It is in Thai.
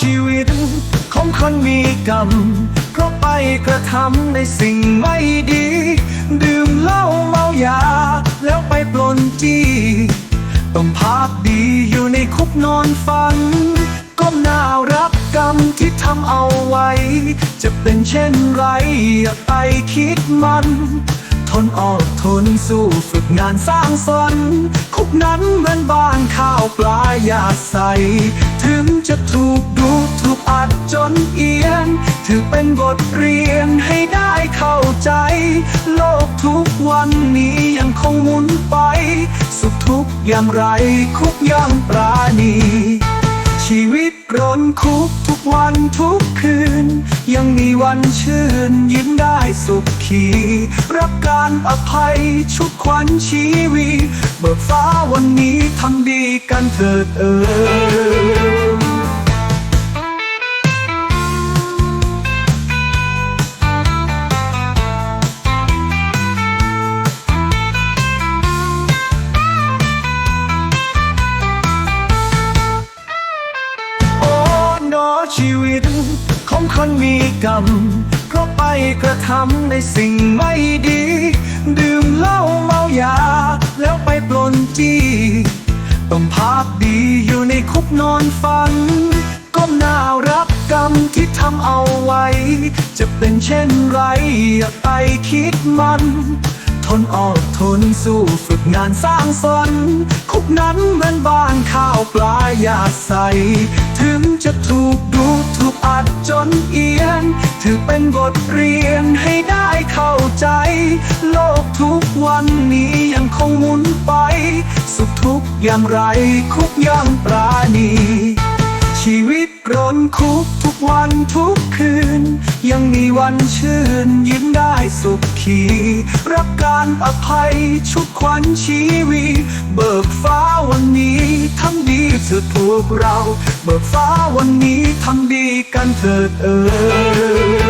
ชีวิต ของคนมีกรรม เพราะไปกระทำในสิ่งไม่ดี ดื่มเหล้าเมายา แล้วไปปล้นจี้ต้องพักดีอยู่ในคุกนอนฝัน ก้มหน้ารับกรรมที่ทำเอาไว้ จะเป็นเช่นไรอย่าไปคิดมันทนอดทนสู้ฝึกงานสร้างสรรค์คุกนั้นเหมือนบ้านข้าวปลายาใส ถึง ทเรียนให้ได้เข้าใจ โลกทุกวันนี้ยังคงหมุนไป สุขทุกอย่างไรคุกยังปราณี ชีวิตร้นคุกทุกวันทุกคืน ยังมีวันชื่นยิ้มได้สุขขีรับการอภัยชุกขวัญชีวี เบิกฟ้าวันนี้ทำดีกันเถิดเอ่ย ของคนมีกรรม เพราะไปกระทำในสิ่งไม่ดี ดื่มเหล้าเมายา แล้วไปปล้นจี้ต้องพักดีอยู่ในคุกนอนฝัน ก้มหน้ารับกรรมที่ทำเอาไว้ จะเป็นเช่นไรอย่าไปคิดมันทนอดทนสู้ฝึกงานสร้างสรรค์คุกนั้นเหมือนบ้านข้าวปลายาใส ถึงจะถูกดูถูกอัดจน เอียน ถือเป็นบทเรียนให้ได้เข้าใจ โลกทุกวันนี้ยังคงหมุนไป สุขทุกอย่างไรคุกยังปราณีชีวิตร้นคุกทุกวันทุกคืน ยังมีวันชื่นยิ้มได้สุขขี รับการอภัยชุกขวัญชีวีำดีเถิดพวกเรา เบิกฟ้าวันนี้ทำดีกันเถิดเอ่ย